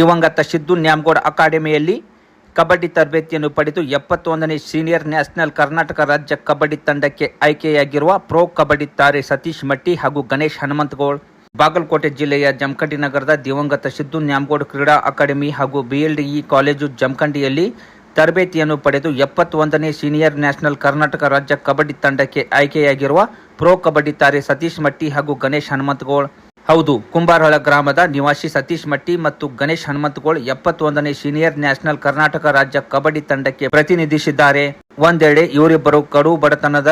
ದಿವಂಗತ ಸಿದ್ದು ನ್ಯಾಮಗೌಡ ಅಕಾಡೆಮಿಯಲ್ಲಿ ಕಬಡ್ಡಿ ತರಬೇತಿಯನ್ನು ಪಡೆದು ಎಪ್ಪತ್ತೊಂದನೇ ಸೀನಿಯರ್ ನ್ಯಾಷನಲ್ ಕರ್ನಾಟಕ ರಾಜ್ಯ ಕಬಡ್ಡಿ ತಂಡಕ್ಕೆ ಆಯ್ಕೆಯಾಗಿರುವ ಪ್ರೊ ಕಬಡ್ಡಿ ತಾರೆ ಸತೀಶ್ ಮಟ್ಟಿ ಹಾಗೂ ಗಣೇಶ್ ಹನುಮಂತಗೌಡ್ ಬಾಗಲಕೋಟೆ ಜಿಲ್ಲೆಯ ಜಮಖಂಡಿ ನಗರದ ದಿವಂಗತ ಸಿದ್ದು ನ್ಯಾಮಗೌಡ ಕ್ರೀಡಾ ಅಕಾಡೆಮಿ ಹಾಗೂ ಬಿಎಲ್ಡಿಇ ಕಾಲೇಜು ಜಮಖಂಡಿಯಲ್ಲಿ ತರಬೇತಿಯನ್ನು ಪಡೆದು ಎಪ್ಪತ್ತೊಂದನೇ ಸೀನಿಯರ್ ನ್ಯಾಷನಲ್ ಕರ್ನಾಟಕ ರಾಜ್ಯ ಕಬಡ್ಡಿ ತಂಡಕ್ಕೆ ಆಯ್ಕೆಯಾಗಿರುವ ಪ್ರೋ ಕಬಡ್ಡಿ ತಾರೆ ಸತೀಶ್ ಮಟ್ಟಿ ಹಾಗೂ ಗಣೇಶ್ ಹನುಮಂತಗೌಡ್ ಹೌದು, ಕುಂಬಾರಹೊಳ ಗ್ರಾಮದ ನಿವಾಸಿ ಸತೀಶ್ ಮಟ್ಟಿ ಮತ್ತು ಗಣೇಶ್ ಹನುಮಂತಗೋಳ್ ಎಪ್ಪತ್ತೊಂದನೇ ಸೀನಿಯರ್ ನ್ಯಾಷನಲ್ ಕರ್ನಾಟಕ ರಾಜ್ಯ ಕಬಡ್ಡಿ ತಂಡಕ್ಕೆ ಪ್ರತಿನಿಧಿಸಿದ್ದಾರೆ. ಒಂದೆಡೆ ಇವರಿಬ್ಬರು ಕಡು ಬಡತನದ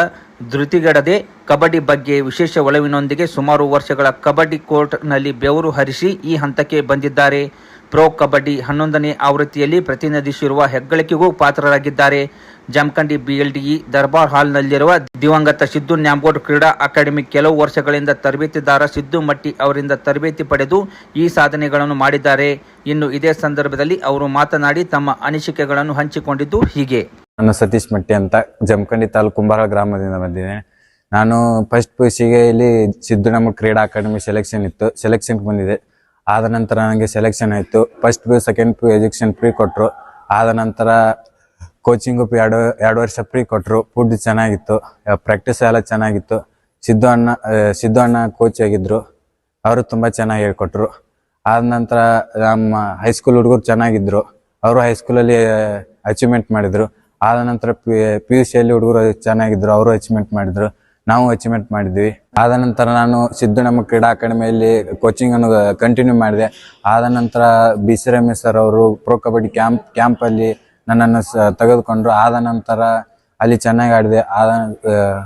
ಧೃತಿಗೆಡದೆ ಕಬಡ್ಡಿ ಬಗ್ಗೆ ವಿಶೇಷ ಒಲವಿನೊಂದಿಗೆ ಸುಮಾರು ವರ್ಷಗಳ ಕಬಡ್ಡಿ ಕೋರ್ಟ್ನಲ್ಲಿ ಬೆವರು ಹರಿಸಿ ಈ ಹಂತಕ್ಕೆ ಬಂದಿದ್ದಾರೆ. ಪ್ರೊ ಕಬಡ್ಡಿ ಹನ್ನೊಂದನೇ ಆವೃತ್ತಿಯಲ್ಲಿ ಪ್ರತಿನಿಧಿಸಿರುವ ಹೆಗ್ಗಳಿಕೆಗೂ ಪಾತ್ರರಾಗಿದ್ದಾರೆ. ಜಮಖಂಡಿ ಬಿಎಲ್ಡಿಇ ದರ್ಬಾರ್ ಹಾಲ್ನಲ್ಲಿರುವ ದಿವಂಗತ ಸಿದ್ದು ನ್ಯಾಮಗೌಡ ಕ್ರೀಡಾ ಅಕಾಡೆಮಿ ಕೆಲವು ವರ್ಷಗಳಿಂದ ತರಬೇತಿದಾರ ಸಿದ್ದು ಮಟ್ಟಿ ಅವರಿಂದ ತರಬೇತಿ ಪಡೆದು ಈ ಸಾಧನೆಗಳನ್ನು ಮಾಡಿದ್ದಾರೆ. ಇನ್ನು ಇದೇ ಸಂದರ್ಭದಲ್ಲಿ ಅವರು ಮಾತನಾಡಿ ತಮ್ಮ ಅನಿಸಿಕೆಗಳನ್ನು ಹಂಚಿಕೊಂಡಿದ್ದು ಹೀಗೆ. ನಾನು ಸತೀಶ್ ಮಟ್ಟಿ ಅಂತ ಜಮಖಂಡಿ ತಾಲೂಕು ಕುಂಬಾರ ಗ್ರಾಮದಿಂದ ಬಂದಿದ್ದೇನೆ. ನಾನು ಫಸ್ಟ್ ಪಿ ಸಿಗೆ ಇಲ್ಲಿ ಸಿದ್ದು ನಮ್ಮ ಕ್ರೀಡಾ ಅಕಾಡೆಮಿ ಸೆಲೆಕ್ಷನ್ ಇತ್ತು. ಸೆಲೆಕ್ಷನ್ಗೆ ಬಂದಿದೆ ಆದ ನಂತರ ನನಗೆ ಸೆಲೆಕ್ಷನ್ ಆಯಿತು. First P second P education free ಕೊಟ್ಟರು ಆದ ನಂತರ ಕೋಚಿಂಗು ಎರಡು ಎರಡು ವರ್ಷ ಫ್ರೀ ಕೊಟ್ಟರು ಫುಡ್ ಚೆನ್ನಾಗಿತ್ತು. ಪ್ರಾಕ್ಟೀಸ್ ಎಲ್ಲ ಚೆನ್ನಾಗಿತ್ತು. ಸಿದ್ದು ಅಣ್ಣ ಸಿದ್ದು ಅಣ್ಣ ಕೋಚ್ ಆಗಿದ್ರು. ಅವರು ತುಂಬ ಚೆನ್ನಾಗಿ ಹೇಳ್ಕೊಟ್ರು. ಆದ ನಂತರ ನಮ್ಮ ಹೈಸ್ಕೂಲ್ ಹುಡುಗರು ಚೆನ್ನಾಗಿದ್ರು. ಅವರು ಹೈಸ್ಕೂಲಲ್ಲಿ ಅಚೀವ್ಮೆಂಟ್ ಮಾಡಿದ್ರು. ಆದ ನಂತರ ಪಿ ಪಿ ಯು ಸಿಯಲ್ಲಿ ಹುಡುಗರು ಚೆನ್ನಾಗಿದ್ರು. ಅವರು ಅಚೀವ್ಮೆಂಟ್ ಮಾಡಿದ್ರು. ನಾವು ಅಚೀವ್ಮೆಂಟ್ ಮಾಡಿದ್ವಿ. ಆದ ನಂತರ ನಾನು ಸಿದ್ದು ನಮ್ಮ ಕ್ರೀಡಾ ಅಕಾಡೆಮಿಯಲ್ಲಿ ಕೋಚಿಂಗ್ ಅನ್ನು ಕಂಟಿನ್ಯೂ ಮಾಡಿದೆ. ಆದ ನಂತರ ಬಿ ಸಿ ರಮೇಶ್ ಸರ್ ಅವರು ಪ್ರೋ ಕಬಡ್ಡಿ ಕ್ಯಾಂಪ್ ಕ್ಯಾಂಪಲ್ಲಿ ನನ್ನನ್ನು ಸ, ತೆಗೆದುಕೊಂಡ್ರು. ಆದ ನಂತರ ಅಲ್ಲಿ ಚೆನ್ನಾಗಿ ಆಡಿದೆ. ಆದ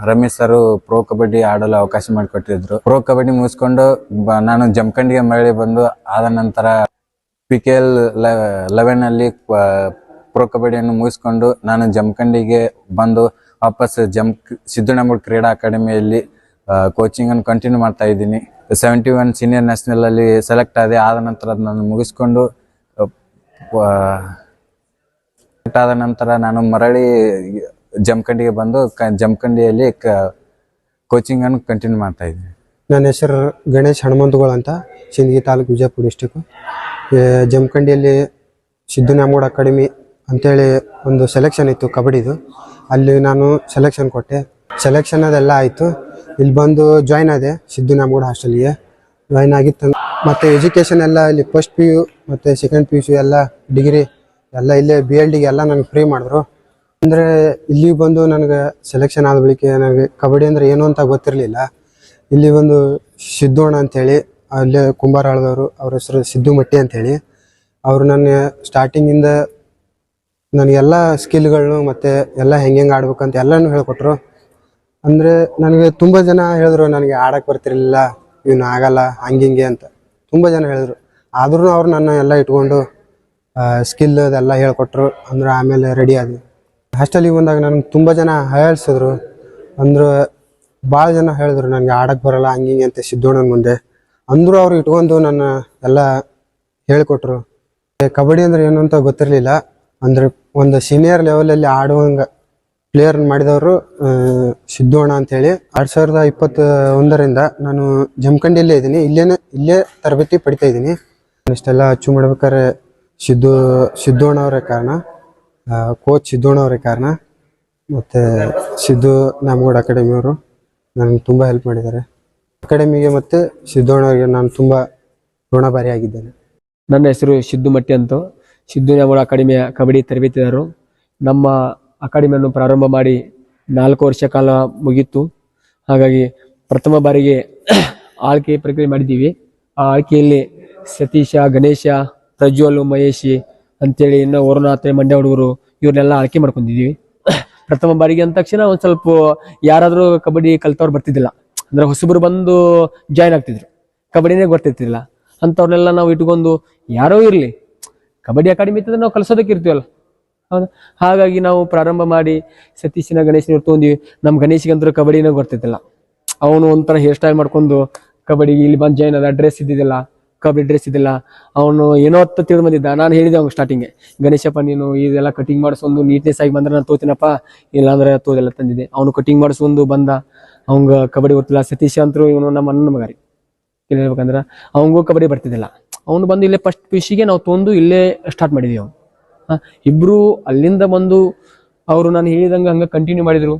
ರಮೇಶ್ ಸರ್ ಪ್ರೋ ಕಬಡ್ಡಿ ಆಡಲು ಅವಕಾಶ ಮಾಡಿಕೊಟ್ಟಿದ್ರು. ಪ್ರೋ ಕಬಡ್ಡಿ ಮುಗಿಸ್ಕೊಂಡು ನಾನು ಜಮಖಂಡಿಗೆ ಮರಳಿ ಬಂದು ಆದ ನಂತರ ಪಿ ಕೆ ಎಲ್ ಲೆವೆನ್ ಅಲ್ಲಿ ಪ್ರೋ ಕಬಡ್ಡಿಯನ್ನು ಮುಗಿಸ್ಕೊಂಡು ನಾನು ಜಮಖಂಡಿಗೆ ಬಂದು ವಾಪಸ್ ಜಮ್ ಸಿದ್ದು ಕ್ರೀಡಾ ಅಕಾಡೆಮಿಯಲ್ಲಿ ಕೋಚಿಂಗನ್ನು ಕಂಟಿನ್ಯೂ ಮಾಡ್ತಾ ಇದ್ದೀನಿ. ಸೆವೆಂಟಿ ಒನ್ ಸೀನಿಯರ್ ನ್ಯಾಷನಲ್ ಅಲ್ಲಿ ಸೆಲೆಕ್ಟ್ ಆದೆ, ಆದ ನಂತರ ನಾನು ಮುಗಿಸ್ಕೊಂಡು ಸೆಲೆಕ್ಟ್ ಆದ ನಂತರ ನಾನು ಮರಳಿ ಜಮಖಂಡಿಗೆ ಬಂದು, ಕ- ಜಮಖಂಡಿಯಲ್ಲಿ ಕ ಅನ್ನು ಕಂಟಿನ್ಯೂ ಮಾಡ್ತಾ ಇದ್ದೀನಿ. ನನ್ನ ಹೆಸರು ಗಣೇಶ್ ಹನುಮಂತಗಳು ಅಂತ ಸಿಂದಗಿ ತಾಲೂಕು ವಿಜಯಪುರ ಡಿಸ್ಟಿಕ್ಕು ಜಮಖಂಡಿಯಲ್ಲಿ ಸಿದ್ದು ನ್ಯಾಮಗೌಡ ಅಕಾಡೆಮಿ ಅಂತೇಳಿ ಒಂದು ಸೆಲೆಕ್ಷನ್ ಇತ್ತು ಕಬಡ್ಡಿದು. ಅಲ್ಲಿ ನಾನು ಸೆಲೆಕ್ಷನ್ ಕೊಟ್ಟೆ. ಸೆಲೆಕ್ಷನ್ ಅದೆಲ್ಲ ಆಯಿತು. ಇಲ್ಲಿ ಬಂದು ಜಾಯ್ನ್ ಆದೆ ಸಿದ್ದು ನ್ಯಾಮಗೌಡ ಹಾಸ್ಟೆಲ್ಗೆ ಜಾಯ್ನ್ ಆಗಿತ್ತು. ಮತ್ತು ಎಜುಕೇಷನ್ ಎಲ್ಲ ಇಲ್ಲಿ ಫಸ್ಟ್ ಪಿ ಯು ಮತ್ತು ಸೆಕೆಂಡ್ ಪಿ ಯು ಸಿ ಎಲ್ಲ ಡಿಗ್ರಿ ಎಲ್ಲ ಇಲ್ಲೇ ಬಿ ಎಲ್ ಡಿಗೆ ಎಲ್ಲ ನನಗೆ ಫ್ರೀ ಮಾಡಿದ್ರು. ಅಂದರೆ ಇಲ್ಲಿ ಬಂದು ನನಗೆ ಸೆಲೆಕ್ಷನ್ ಆದ ಬಳಿಕ ನನಗೆ ಕಬಡ್ಡಿ ಅಂದರೆ ಏನು ಅಂತ ಗೊತ್ತಿರಲಿಲ್ಲ. ಇಲ್ಲಿ ಒಂದು ಸಿದ್ದೋಣ ಅಂಥೇಳಿ ಅಲ್ಲೇ ಕುಂಬಾರಾಳದವರು ಅವ್ರ ಹೆಸರು ಸಿದ್ದು ಮಟ್ಟಿ ಅಂಥೇಳಿ ಅವರು ನನ್ನ ಸ್ಟಾರ್ಟಿಂಗಿಂದ ನನಗೆಲ್ಲ ಸ್ಕಿಲ್ಗಳನ್ನು ಮತ್ತು ಎಲ್ಲ ಹೆಂಗೆ ಹೆಂಗೆ ಆಡ್ಬೇಕಂತ ಎಲ್ಲನೂ ಹೇಳ್ಕೊಟ್ರು. ಅಂದರೆ ನನಗೆ ತುಂಬ ಜನ ಹೇಳಿದ್ರು, ನನಗೆ ಆಡಕ್ಕೆ ಬರ್ತಿರಲಿಲ್ಲ, ಇವನು ಆಗಲ್ಲ ಹಂಗಿಂಗೆ ಅಂತ. ತುಂಬ ಜನ ಹೇಳಿದ್ರು. ಆದ್ರೂ ಅವ್ರು ನನ್ನ ಎಲ್ಲ ಇಟ್ಕೊಂಡು ಸ್ಕಿಲ್ ಅದೆಲ್ಲ ಹೇಳ್ಕೊಟ್ರು. ಅಂದ್ರೆ ಆಮೇಲೆ ರೆಡಿ ಆದ್ವಿ. ಹಾಸ್ಟೆಲಿಗೆ ಬಂದಾಗ ನನಗೆ ತುಂಬ ಜನ ಹೇಳ್ಸಿದ್ರು. ಅಂದ್ರೆ ಭಾಳ ಜನ ಹೇಳಿದ್ರು, ನನಗೆ ಆಡಕ್ಕೆ ಬರಲ್ಲ ಹಂಗಿಂಗೆ ಅಂತ ಸಿದ್ದೋಣನ ಮುಂದೆ. ಅಂದರೂ ಅವ್ರು ಇಟ್ಕೊಂಡು ನನ್ನ ಎಲ್ಲ ಹೇಳಿಕೊಟ್ರು. ಕಬಡ್ಡಿ ಅಂದ್ರೆ ಏನು ಅಂತ ಗೊತ್ತಿರಲಿಲ್ಲ. ಅಂದ್ರೆ ಒಂದು ಸೀನಿಯರ್ ಲೆವೆಲಲ್ಲಿ ಆಡುವಂಗ ಪ್ಲೇಯರ್ ಮಾಡಿದವರು ಸಿದ್ದೋಣ ಅಂತೇಳಿ. ಎರಡ್ ಸಾವಿರದ ಇಪ್ಪತ್ತ ಒಂದರಿಂದ ನಾನು ಜಮಖಂಡಿಯಲ್ಲೇ ಇದ್ದೀನಿ. ಇಲ್ಲೇನೆ, ಇಲ್ಲೇ ತರಬೇತಿ ಪಡಿತಾ ಇದ್ದೀನಿ. ಇಷ್ಟೆಲ್ಲ ಅಚ್ಚು ಮಾಡ್ಬೇಕಾದ್ರೆ ಸಿದ್ದು, ಸಿದ್ದೋಣ ಅವರೇ ಕಾರಣ. ಕೋಚ್ ಸಿದ್ದೋಣ ಅವರೇ ಕಾರಣ. ಮತ್ತು ಸಿದ್ದು ನಾಮಗೌಡ ಅಕಾಡೆಮಿಯವರು ನನಗೆ ತುಂಬ ಹೆಲ್ಪ್ ಮಾಡಿದ್ದಾರೆ. ಅಕಾಡೆಮಿಗೆ ಮತ್ತು ಸಿದ್ದೋಣ ಅವರಿಗೆ ನಾನು ತುಂಬ ಋಣಭಾರಿಯಾಗಿದ್ದೇನೆ. ನನ್ನ ಹೆಸರು ಸಿದ್ದು ಮಟ್ಟಿ ಅಂತ. ಸಿದ್ದು ನ್ಯಾಮಗೌಡ ಅಕಾಡೆಮಿಯ ಕಬಡ್ಡಿ ತರಬೇತಿದಾರರು, ನಮ್ಮ ಅಕಾಡೆಮಿಯನ್ನು ಪ್ರಾರಂಭ ಮಾಡಿ ನಾಲ್ಕು ವರ್ಷ ಕಾಲ ಮುಗೀತು ಹಾಗಾಗಿ ಪ್ರಥಮ ಬಾರಿಗೆ ಆಳ್ಕೆ ಪ್ರಕ್ರಿಯೆ ಮಾಡಿದ್ದೀವಿ. ಆ ಆಳ್ಕೆಯಲ್ಲಿ ಸತೀಶ, ಗಣೇಶ, ಪ್ರಜ್ವಲ್, ಮಹೇಶಿ ಅಂತೇಳಿ ಇನ್ನು ವರುಣಾತ್ರೆ ಮಂಡ್ಯ ಹುಡುಗರು ಇವ್ರನ್ನೆಲ್ಲ ಆಳ್ಕೆ ಮಾಡ್ಕೊಂಡಿದ್ದೀವಿ. ಪ್ರಥಮ ಬಾರಿಗೆ ಅಂದ ತಕ್ಷಣ ಒಂದು ಸ್ವಲ್ಪ ಯಾರಾದರೂ ಕಬಡ್ಡಿ ಕಲ್ತವ್ರು ಬರ್ತಿದ್ದಿಲ್ಲ. ಅಂದ್ರೆ ಹೊಸಬರು ಬಂದು ಜಾಯ್ನ್ ಆಗ್ತಿದ್ರು. ಕಬಡ್ಡಿನೇ ಗೊತ್ತಿರ್ತಿಲ್ಲ ಅಂಥವ್ರನ್ನೆಲ್ಲ ನಾವು ಇಟ್ಕೊಂಡು ಯಾರೋ ಇರಲಿ. ಕಬಡ್ಡಿ ಅಕಾಡೆಮಿ ಅಂತಂದ್ರೆ ನಾವು ಕಲಿಸೋದಕ್ಕೆ ಇರ್ತೀವಲ್ಲ. ಹೌದು. ಹಾಗಾಗಿ ನಾವು ಪ್ರಾರಂಭ ಮಾಡಿ ಸತೀಶಿನ ಗಣೇಶನ ತೊಗೊಂಡಿವಿ. ನಮ್ಮ ಗಣೇಶಿಗಂತೂ ಕಬಡ್ಡಿನೇ ಗೊತ್ತಿದ್ದಿಲ್ಲ ಅವನು ಒಂಥರ ಹೇರ್ ಸ್ಟೈಲ್ ಮಾಡ್ಕೊಂಡು ಕಬಡ್ಡಿ ಇಲ್ಲಿ ಬಂದು ಜಾಯ್ನ್ ಅದ ಡ್ರೆಸ್ ಇದ್ದಿದ್ದಿಲ್ಲ, ಕಬಡ್ಡಿ ಡ್ರೆಸ್ ಇದ್ದಿಲ್ಲ. ಅವನು ಏನೋ ಅಂತ ತಿಳಿದು ಬಂದಿದ್ದ. ನಾನು ಹೇಳಿದೆ ಅವ್ನು ಸ್ಟಾರ್ಟಿಂಗ್ ಗಣೇಶಪ್ಪ ನೀನು ಇದೆಲ್ಲ ಕಟಿಂಗ್ ಮಾಡಿಸ್ಕೊಂಡು ನೀಟ್ನೆಸ್ ಆಗಿ ಬಂದ್ರೆ ನಾನು ತೋತಿನಪ್ಪ. ಇಲ್ಲಾಂದ್ರೆ ತೋದೆಲ್ಲ ತಂದಿದ್ದೆ. ಅವನು ಕಟಿಂಗ್ ಮಾಡಿಸ್ಕೊಂಡು ಬಂದ. ಅವಂಗ ಕಬಡ್ಡಿ ಗೊತ್ತಿಲ್ಲ. ಸತೀಶ್ ಅಂತರೂ ಇವನು ನಮ್ಮ ಅಣ್ಣನ ಮಗಾರಿ ರೀ. ಹೇಳ್ಬೇಕಂದ್ರ ಅವಂಗೂ ಕಬಡ್ಡಿ ಬರ್ತಿದ್ದಿಲ್ಲ. ಅವನು ಬಂದು ಇಲ್ಲೇ ಫಸ್ಟ್ ಪಿ ಗೆ ನಾವು ತೊಂದು ಇಲ್ಲೇ ಸ್ಟಾರ್ಟ್ ಮಾಡಿದ್ವಿ ಅವನು. ಇಬ್ರು ಅಲ್ಲಿಂದ ಬಂದು ಅವರು ನಾನು ಹೇಳಿದಂಗೆ ಹಂಗೆ ಕಂಟಿನ್ಯೂ ಮಾಡಿದ್ರು.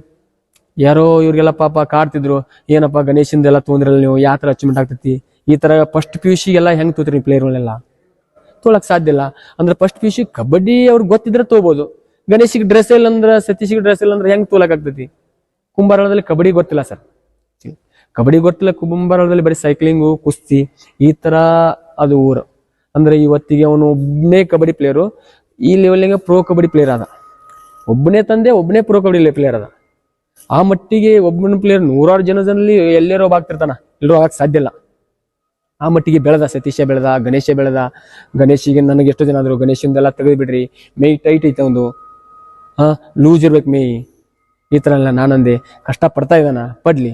ಯಾರೋ ಇವ್ರಿಗೆಲ್ಲ ಪಾಪ ಕಾಡ್ತಿದ್ರು, ಏನಪ್ಪ ಗಣೇಶಿಂದೆಲ್ಲ ತೊಂದ್ರಲ್ಲ ನೀವು, ಯಾವ ಥರ ಅಚೀವ್ಮೆಂಟ್ ಆಗ್ತೈತಿ? ಈ ಥರ ಫಸ್ಟ್ ಪಿ ಯು ಸಿಗೆಲ್ಲ ಹೆಂಗೆ ತೋತ್ರಿ ಪ್ಲೇಯರ್ಗಳನ್ನೆಲ್ಲ ತೊಳಕ್ ಸಾಧ್ಯ ಇಲ್ಲ. ಅಂದ್ರೆ first P U C kabaddi ಅವ್ರಿಗೆ ಗೊತ್ತಿದ್ರೆ ತೊಗೋಬೋದು ಗಣೇಶಿಗೆ ಡ್ರೆಸ್ ಇಲ್ಲ ಅಂದ್ರೆ, ಸತೀಶಿಗೆ ಡ್ರೆಸ್ ಇಲ್ಲ ಅಂದ್ರೆ ಹೆಂಗ್ ತೋಲಕ್ ಆಗ್ತೈತಿ? ಕಬಡ್ಡಿ ಗೊತ್ತಿಲ್ಲ ಸರ್. ಕಬಡ್ಡಿ ಗೊತ್ತಿಲ್ಲ ಕುಂಬಾರದಲ್ಲಿ ಬರೀ ಸೈಕ್ಲಿಂಗು ಕುಸ್ತಿ, ಈ ತರ ಅದು ಊರು. ಅಂದ್ರೆ ಇವತ್ತಿಗೆ ಅವನು ಒಬ್ಬನೇ ಕಬಡ್ಡಿ ಪ್ಲೇಯರು ಈ ಲೆವೆಲ್ಗೆ ಪ್ರೋ ಕಬಡ್ಡಿ ಪ್ಲೇಯರ್ ಅದ ಒಬ್ಬನೇ ತಂದೆ ಒಬ್ಬನೇ ಪ್ರೋ ಕಬಡ್ಡಿ ಪ್ಲೇಯರ್ ಅದ ಆ ಮಟ್ಟಿಗೆ ಒಬ್ಬನ ಪ್ಲೇಯರ್ ನೂರಾರು ಜನದಲ್ಲಿ ಎಲ್ಲರೂ ಆಗ್ತಿರ್ತಾನ ಎಲ್ಲರೂ ಆಗಕ್ ಸಾಧ್ಯ ಇಲ್ಲ. ಆ ಮಟ್ಟಿಗೆ ಬೆಳೆದ, ಸತೀಶ ಬೆಳೆದ, ಗಣೇಶ ಬೆಳೆದ. ಗಣೇಶಿಗೆ ನನಗೆ ಎಷ್ಟು ಜನ ಗಣೇಶಿಂದ ಗಣೇಶಿಂದೆಲ್ಲ ತೆಗೆದು ಬಿಡ್ರಿ ಮೈ ಟೈಟ್ ಐತೆ ಒಂದು. ಹಾ ಲೂಸ್ ಇರ್ಬೇಕು ಮೇಯ್ ಈ ಥರ ಎಲ್ಲ ನಾನಂದೆ. ಕಷ್ಟ ಪಡ್ತಾ ಇದ್ದಾನ, ಪಡ್ಲಿ.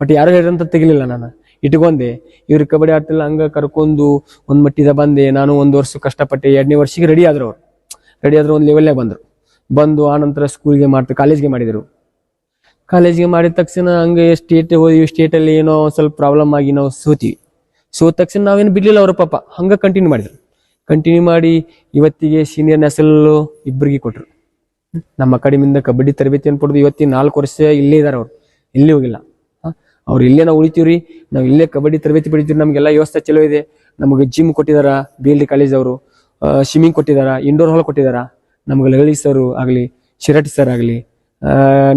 ಬಟ್ ಯಾರು ಹೇಳಿದಂತ ತೆಗಿಲಿಲ್ಲ ನಾನು. ಇಟ್ಕೊಂಡೆ. ಇವ್ರು ಕಬಡ್ಡಿ ಆಡ್ತಿಲ್ಲ, ಹಂಗ ಕರ್ಕೊಂಡು ಒಂದ್ ಮಟ್ಟಿದ ಬಂದೆ. ನಾನು ಒಂದು ವರ್ಷ ಕಷ್ಟಪಟ್ಟೆ, ಎರಡನೇ ವರ್ಷಕ್ಕೆ ರೆಡಿ ಆದ್ರು ಅವ್ರು. ರೆಡಿ ಆದ್ರು ಒಂದು ಲೆವೆಲ್ನಾಗ ಬಂದ್ರು. ಬಂದು ಆ ನಂತರ ಸ್ಕೂಲ್ಗೆ ಮಾಡ್ತಾರೆ ಕಾಲೇಜ್ಗೆ ಮಾಡಿದರು. ಕಾಲೇಜ್ಗೆ ಮಾಡಿದ ತಕ್ಷಣ ಹಂಗೆ ಸ್ಟೇಟ್ ಹೋದ್ವಿ. ಸ್ಟೇಟಲ್ಲಿ ಏನೋ ಸ್ವಲ್ಪ ಪ್ರಾಬ್ಲಮ್ ಆಗಿ ನಾವು ಸೋತೀವಿ. ಸೋತ ತಕ್ಷಣ ನಾವೇನು ಬಿಡ್ಲಿಲ್ಲ ಅವ್ರ ಪಾಪ. ಹಂಗ ಕಂಟಿನ್ಯೂ ಮಾಡಿದ್ರು. ಕಂಟಿನ್ಯೂ ಮಾಡಿ ಇವತ್ತಿಗೆ ಸೀನಿಯರ್ ನ್ಯಾಷನಲ್ ಇಬ್ಬರಿಗೆ ಕೊಟ್ರು. ನಮ್ಮ ಅಕಾಡೆಮಿಯಿಂದ ಕಬಡ್ಡಿ ತರಬೇತಿಯನ್ನು ಪಡೆದು ಇವತ್ತಿನ ನಾಲ್ಕು ವರ್ಷ ಇಲ್ಲೇ ಇದ್ದಾರೆ ಅವ್ರು. ಎಲ್ಲಿ ಹೋಗಿಲ್ಲ? ಅವ್ರು ಇಲ್ಲೇ ನಾವು ಉಳಿತೀವ್ರಿ? ನಾವು ಇಲ್ಲೇ ಕಬಡ್ಡಿ ತರಬೇತಿ ಪಡಿತೀವಿ ನಮಗೆಲ್ಲ ವ್ಯವಸ್ಥೆ ಚಲೋ ಇದೆ. ನಮಗೆ ಜಿಮ್ ಕೊಟ್ಟಿದಾರ ಬಿ ಎಲ್ ಡಿ ಕಾಲೇಜ್ ಅವರು. ಸ್ವಿಮ್ಮಿಂಗ್ ಕೊಟ್ಟಿದಾರ ಇಂಡೋರ್ ಹಾಲ್ ಕೊಟ್ಟಿದಾರ. ನಮ್ಗೆ ಲಗಳಿ ಸರ್ ಆಗಲಿ ಶಿರಟಿ ಸರ್ ಆಗಲಿ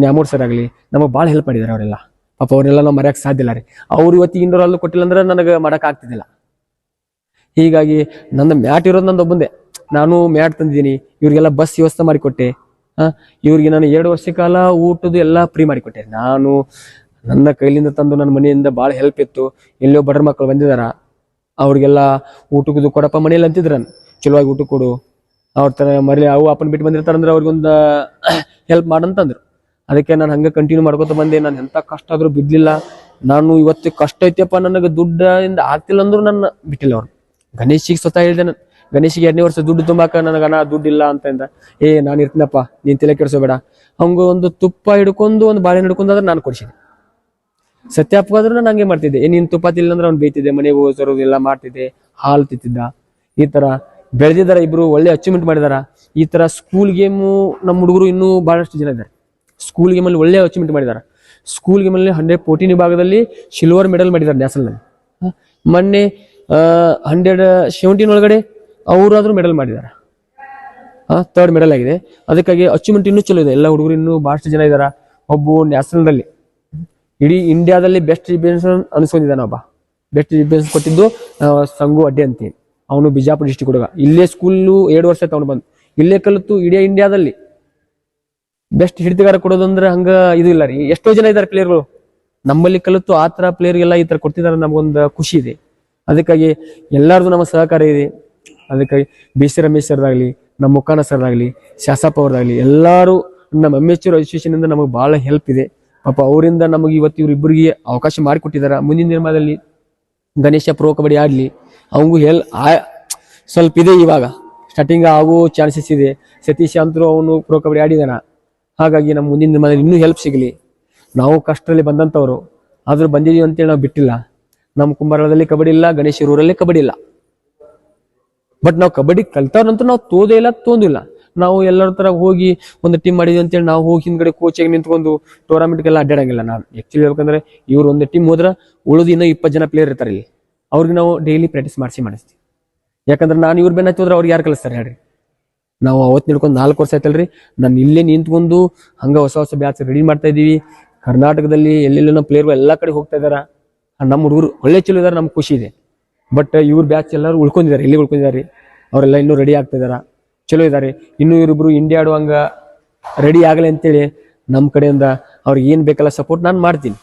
ನ್ಯಾಮೂರ್ ಸರ್ ಆಗಲಿ ನಮಗೆ ಭಾಳ ಹೆಲ್ಪ್ ಮಾಡಿದಾರೆ ಅವರೆಲ್ಲ. ಪಾಪ ಅವರೆಲ್ಲ ನಾವು ಮರೆಯಕ್ಕೆ ಸಾಧ್ಯ ಇಲ್ಲ ರೀ. ಅವ್ರು ಇವತ್ತಿಗೆ ಇಂಡೋರ್ ಹಾಲ್ ಕೊಟ್ಟಿಲ್ಲ ಅಂದ್ರೆ ನನಗೆ ಮಾಡಕ್ ಆಗ್ತಿದ್ದಿಲ್ಲ. ಹೀಗಾಗಿ ನನ್ನ ಮ್ಯಾಟ್ ಇರೋದು ನಂದು ಒಬ್ಬಂದೆ. ನಾನು ಮ್ಯಾಟ್ ತಂದಿದ್ದೀನಿ ಇವ್ರಿಗೆಲ್ಲ ಬಸ್ ವ್ಯವಸ್ಥೆ ಮಾಡಿಕೊಟ್ಟೆ. ಆ, ಇವ್ರಿಗೆ ನಾನು ಎರಡು ವರ್ಷ ಕಾಲ ಊಟದ್ದು ಎಲ್ಲ ಫ್ರೀ ಮಾಡಿಕೊಟ್ಟೆ. ನಾನು ನನ್ನ ಕೈಲಿಂದ ತಂದು ನನ್ನ ಮನೆಯಿಂದ ಭಾಳ ಹೆಲ್ಪ್ ಇತ್ತು. ಎಲ್ಲೋ ಬಡ್ರ ಮಕ್ಕಳು ಬಂದಿದಾರ. ಅವ್ರಿಗೆಲ್ಲ ಊಟಕ್ಕದು ಕೊಡಪ್ಪ ಮನೇಲಿ ಅಂತಿದ್ರ ಚಲೋವಾಗಿ ಊಟ ಕೊಡು. ಅವ್ರ ತರ ಮರಿ ಅವು ಅಪ್ಪನ ಬಿಟ್ಟು ಬಂದಿರ್ತಾರಂದ್ರೆ ಅವ್ರಿಗೊಂದು ಹೆಲ್ಪ್ ಮಾಡಂತಂದ್ರು ಅದಕ್ಕೆ ನಾನು ಹಂಗೆ ಕಂಟಿನ್ಯೂ ಮಾಡ್ಕೊತ ಬಂದೆ. ನಾನು ಎಂಥ ಕಷ್ಟ ಆದ್ರೂ ಬಿಡ್ಲಿಲ್ಲ. ನಾನು ಇವತ್ತು ಕಷ್ಟ ಐತಿಯಪ್ಪ ನನಗೆ ದುಡ್ಡಿಂದ ಆಗ್ತಿಲ್ಲ ಅಂದ್ರೂ ನನ್ನ ಬಿಟ್ಟಿಲ್ಲ ಅವ್ರು. ಗಣೇಶಿಗೆ ಸ್ವತಃ ಹೇಳಿದೆ ನಾನು. ಗಣೇಶಿಗೆ ಎರಡನೇ ವರ್ಷ ದುಡ್ಡು ತುಂಬಾಕ ನನಗೆ ಅಣ್ಣ ದುಡ್ಡಿಲ್ಲ ಅಂತ ಅಂದ ಏ, ನಾನು ಇರ್ತೀನಪ್ಪ, ನೀನ್ ತಲೆ ಕೆಡಿಸೋಬೇಡ. ಹಂಗ ಒಂದು ತುಪ್ಪ ಹಿಡ್ಕೊಂಡು ಒಂದು ಬಾಳೆ ಹಿಡ್ಕೊಂಡು ನಾನು ಕೊಡಿಸಿದೆ. ಸತ್ಯಪ್ಪಗಾದ್ರೂ ನಾನು ಹಂಗೆ ಮಾಡ್ತಿದ್ದೆ. ಏನ್ ನೀನ್ ತುಪ್ಪ ತಿಲ್ಲಂದ್ರೆ ಅವ್ನು ಬೈತಿದ್ದೆ, ಮನೆಗೆ ಹೋಗಿ ತರೋದು ಎಲ್ಲ ಮಾಡ್ತಿದ್ದೆ, ಹಾಲು ತಿತ್ತಿದ್ದ ಈ ತರ ಬೆಳೆದಿದ್ದಾರೆ ಇಬ್ರು, ಒಳ್ಳೆ ಅಚೀವ್ಮೆಂಟ್ ಮಾಡಿದಾರ. ಈ ತರ ಸ್ಕೂಲ್ ಗೇಮು ನಮ್ಮ ಹುಡುಗರು ಇನ್ನೂ ಬಹಳಷ್ಟು ಜನ ಇದ್ದಾರೆ ಸ್ಕೂಲ್ ಗೇಮಲ್ಲಿ ಒಳ್ಳೆ ಅಚೀವ್ಮೆಂಟ್ ಮಾಡಿದಾರ. ಸ್ಕೂಲ್ ಗೇಮಲ್ಲಿ ಹಂಡ್ರೆಡ್ ಫೋರ್ಟೀನ್ ವಿಭಾಗದಲ್ಲಿ ಸಿಲ್ವರ್ ಮೆಡಲ್ ಮಾಡಿದ್ದಾರೆ ನ್ಯಾಷನಲ್ ಮೊನ್ನೆ ಹಂಡ್ರೆಡ್ ಸೆವೆಂಟೀನ್ ಒಳಗಡೆ ಅವರಾದ್ರೂ ಮೆಡಲ್ ಮಾಡಿದ್ದಾರೆ ಥರ್ಡ್ ಮೆಡಲ್ ಆಗಿದೆ. ಅದಕ್ಕಾಗಿ ಅಚೀವ್ಮೆಂಟ್ ಇನ್ನೂ ಚಲೋ ಇದೆ. ಎಲ್ಲ ಹುಡುಗರು ಇನ್ನೂ ಬಹಳಷ್ಟು ಜನ ಇದ್ದಾರೆ ಒಬ್ಬ ನ್ಯಾಷನಲ್ದಲ್ಲಿ ಇಡೀ ಇಂಡಿಯಾದಲ್ಲಿ ಬೆಸ್ಟ್ ಡಿಫೆನ್ಸ್ ಅನಿಸ್ಕೊಂಡಿದ್ದಾನೆ ಒಬ್ಬ. ಬೆಸ್ಟ್ ಡಿಫೆನ್ಸ್ ಕೊಟ್ಟಿದ್ದು ಸಂಗು ಅಡ್ಡಿ ಅಂತೀನಿ ಅವನು ಬಿಜಾಪುರ ಡಿಸ್ಟಿಕ್ ಹುಡುಗ ಇಲ್ಲೇ ಸ್ಕೂಲು ಎರಡು ವರ್ಷ ತಗೊಂಡು ಬಂದು. ಇಲ್ಲೇ ಕಲಿತು ಇಡೀ ಇಂಡಿಯಾದಲ್ಲಿ. ಬೆಸ್ಟ್ ಹಿಡಿತಗಾರ ಕೊಡೋದಂದ್ರೆ ಹಂಗ ಇದು ಇಲ್ಲ ರೀ. ಎಷ್ಟೋ ಜನ ಇದ್ದಾರೆ ಪ್ಲೇಯರ್ಗಳು ನಮ್ಮಲ್ಲಿ ಕಲಿತು ಆ ತರ ಪ್ಲೇಯರ್ಗೆಲ್ಲ ಈ ತರ ಕೊಡ್ತಿದ್ದಾರೆ ನಮಗೊಂದು ಖುಷಿ ಇದೆ. ಅದಕ್ಕಾಗಿ ಎಲ್ಲರದು ನಮ್ಮ ಸಹಕಾರ ಇದೆ. ಅದಕ್ಕಾಗಿ ಬಿ ಸಿ ರಮೇಶ್ ಸರ್ದಾಗ್ಲಿ ನಮ್ಮ ಮುಖಾನ ಸರ್ದಾಗ್ಲಿ ಶಾಸಪ್ಪ ಅವ್ರದಾಗ್ಲಿ, ಎಲ್ಲರೂ ನಮ್ಮ ಅಮೆಚೂರ್ ಅಸೋಸಿಯೇಷನ್ ಇಂದ ನಮಗೆ ಬಹಳ ಹೆಲ್ಪ್ ಇದೆ. ಪಾಪ ಅವರಿಂದ ನಮಗೆ ಇವತ್ತು ಇವ್ರಿಬ್ಬರಿಗೆ ಅವಕಾಶ ಮಾಡಿಕೊಟ್ಟಿದ್ದಾರೆ. ಮುಂದಿನ ದಿನಮಾನದಲ್ಲಿ ಗಣೇಶ ಪ್ರೋ ಕಬಡ್ಡಿ ಆಡ್ಲಿ ಅವಂಗೂ ಹೆಲ್ ಸ್ವಲ್ಪ ಇದೆ ಇವಾಗ. ಸ್ಟಾರ್ಟಿಂಗ್ ಆಗೋ ಚಾನ್ಸಸ್ ಇದೆ. ಸತೀಶ್ ಅಂತರೂ ಅವನು ಪ್ರೋ ಕಬಡ್ಡಿ ಆಡಿದಾನ. ಹಾಗಾಗಿ ನಮ್ಮ ಮುಂದಿನ ದಿನಮಾನದಲ್ಲಿ ಇನ್ನೂ ಹೆಲ್ಪ್ ಸಿಗಲಿ. ನಾವು ಕಷ್ಟದಲ್ಲಿ ಬಂದಂಥವ್ರು. ಆದರೂ ಬಂದಿದೀವಿ ಅಂತೇಳಿ ನಾವು ಬಿಟ್ಟಿಲ್ಲ. ನಮ್ಮ ಕುಂಬಾರದಲ್ಲಿ ಕಬಡ್ಡಿ ಇಲ್ಲ, ಗಣೇಶ ಊರಲ್ಲಿ ಕಬಡ್ಡಿ ಇಲ್ಲ. ಬಟ್ ನಾವು ಕಬಡ್ಡಿ ಕಲ್ತವ್ರಂತೂ ನಾವು ತೋದೇ ಇಲ್ಲ, ತೊಂದಿಲ್ಲ. ನಾವು ಎಲ್ಲರ ತರ ಹೋಗಿ ಒಂದು ಟೀಮ್ ಮಾಡಿದ್ವಿ ಅಂತೇಳಿ ನಾವು ಹೋಗಿ ಹಿಂದ್ಗಡೆ ಕೋಚಾಗಿ ನಿಂತ್ಕೊಂಡು ಟೂರ್ನಮೆಂಟ್ಗೆಲ್ಲ ಅಡ್ಡಾಡಂಗಿಲ್ಲ. ನಾನು ಆಕ್ಚುಲಿ ಹೇಳ್ಬೇಕಂದ್ರೆ ಇವ್ರು ಒಂದು ಟೀಮ್ ಹೋದ್ರೆ ಉಳಿದು ಇನ್ನೂ ಜನ ಪ್ಲೇಯರ್ ಇರ್ತಾರೆ ಇಲ್ಲಿ. ಅವ್ರಿಗೆ ನಾವು ಡೈಲಿ ಪ್ರಾಕ್ಟೀಸ್ ಮಾಡಿಸಿ ಮಾಡಿಸ್ತೀವಿ. ಯಾಕಂದ್ರೆ ನಾನು ಇವ್ರ ಬೆನ್ನ ಹಚ್ಚಿದ್ರೆ ಅವ್ರಿಗೆ ಯಾರು ಕಲಿಸ್ತಾರೆ ಹೇಳ್ರಿ? ನಾವು ಅವತ್ತು ನಿಡ್ಕೊಂಡು ನಾಲ್ಕು ವರ್ಷ ಆಯ್ತಲ್ರಿ. ನಾನು ಇಲ್ಲೇ ನಿಂತ್ಕೊಂಡು ಹಂಗ ಹೊಸ ಹೊಸ ಬ್ಯಾಚ್ ರೆಡಿ ಮಾಡ್ತಾ ಇದೀವಿ ಕರ್ನಾಟಕದಲ್ಲಿ ಎಲ್ಲೆಲ್ಲ ಪ್ಲೇಯರ್ಗಳು ಎಲ್ಲ ಕಡೆ ಹೋಗ್ತಾ ಇದಾರ. ನಮ್ಮ ಹುಡುಗರು ಒಳ್ಳೆ ಚಲೋ ಇದಾರೆ, ನಮ್ಗೆ ಖುಷಿ ಇದೆ. ಬಟ್ ಇವ್ರ ಬ್ಯಾಚ್ ಎಲ್ಲರೂ ಉಳ್ಕೊಂಡಿದ್ದಾರೆ ಇಲ್ಲಿ ಉಳ್ಕೊಂಡಿದ್ದಾರೆ ಅವರೆಲ್ಲ ಇನ್ನೂ ರೆಡಿ ಆಗ್ತಾ ಇದಾರ. ಚಲೋ ಇದ್ದಾರೆ ಇನ್ನು ಇವರಿಬ್ರು ಇಂಡಿಯಾ ಆಡುವಂಗ ರೆಡಿ ಆಗಲಿ ಅಂತೇಳಿ ನಮ್ಮ ಕಡೆಯಿಂದ ಅವ್ರಿಗೆ ಏನು ಬೇಕಲ್ಲ ಸಪೋರ್ಟ್ ನಾನು ಮಾಡ್ತೀನಿ.